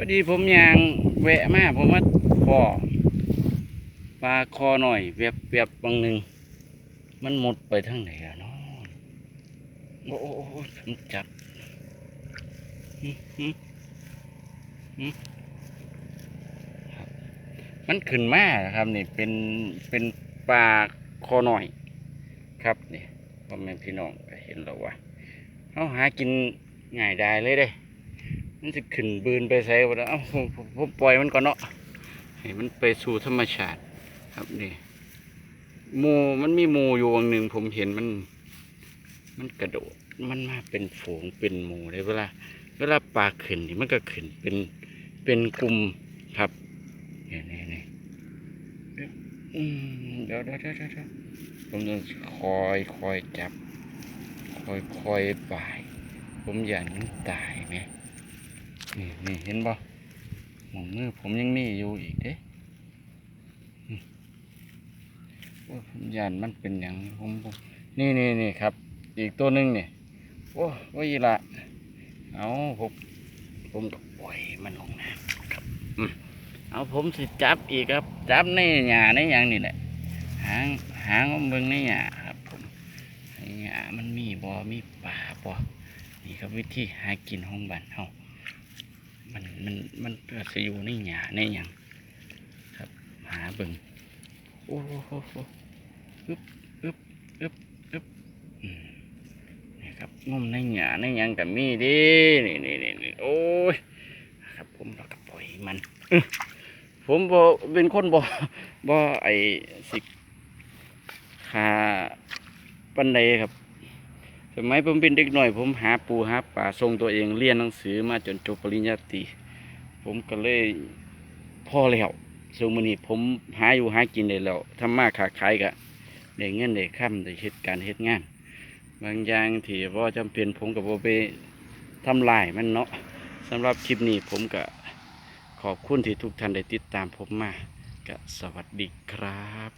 พอดีผมยางแวะมาผมว่าพ่อปลาคอหน่อยแวบแวบบางหนึ่งมันหมดไปทางไหนอะเนาะโอ้โอ้โอ้ผมจับมันขึ้นมาครับนี่เป็นเป็นปลาคอหน่อย ครับนี่พ่อแม่พี่น้องเห็นแล้วว่าเขาหากินง่ายได้เลยเด้ มันจะขึ้นบืนไปใส่บ่ได้เอ้าผมปล่อยมันก่อนเนาะให้มันไปสู่ธรรมชาติครับนี่มูมันมีมูอยู่วงหนึ่งผมเห็นมัน มันกระโดดมันมาเป็นฝูงเป็นหมูเลยเวลาเวลาปลาขึ้นนี่มันก็ขึ้นเป็นเป็นกลุ่มครับนี่นี่นี่เดี๋ยวเดี๋ยวเดี๋ยวเดี๋ยวผมต้องคอยคอยจับ คอยคอยป่าย ผมอยากมันตายไหม นี่นี่เห็นบ่หมองมือผมยังมีอยู่อีกเด้อืมโอ้ยผมยานมันเป็นอย่างผมผมนี่นี่นี่ครับ อีกตัวหนึ่งนี่โอ้โอ้ยละเอาผมผมก็ปล่อยมันลงน้ำครับอืมเอาผมสิจับอีกครับ จับในหญ้าในหยังนี่แหละหางหางของเบิ่งในหญ้าครับผมหญ้ามันมีบ่มีป่าบ่นี่ครับวิธีหากินของบ้านเฮา มันมันมันเกิดจะอยู่ในหยาในหยังครับ หาเบิ่งโอ้โหโหโหอึบอึบอึบอึบอืมนี่ครับงมในหยาในหยังกับมีเดินี่นี่นี่นี่โอ้ยครับผมเราก็ปล่อยมันอื้อผมบอเป็นคนบอบอไอสิขาปันใดครับ สมัยผมเป็นเด็กหน่อย ผมหาปูหาปลาส่งตัวเองเรียนหนังสือมาจนจบปริญญาตรีผมก็เลยพ่อแล้วส่วนมือนี้ผมหาอยู่หากินได้แล้วทำมาค้าขายกะได้เงินได้ค่ำได้เหตุการณ์เหตุงาน บางอย่างที่ว่าจำเป็นผมกับโบไปทำลายมันเนาะสำหรับคลิปนี้ผมก็ขอบคุณที่ทุกท่านได้ติดตามผมมาก็สวัสดีครับ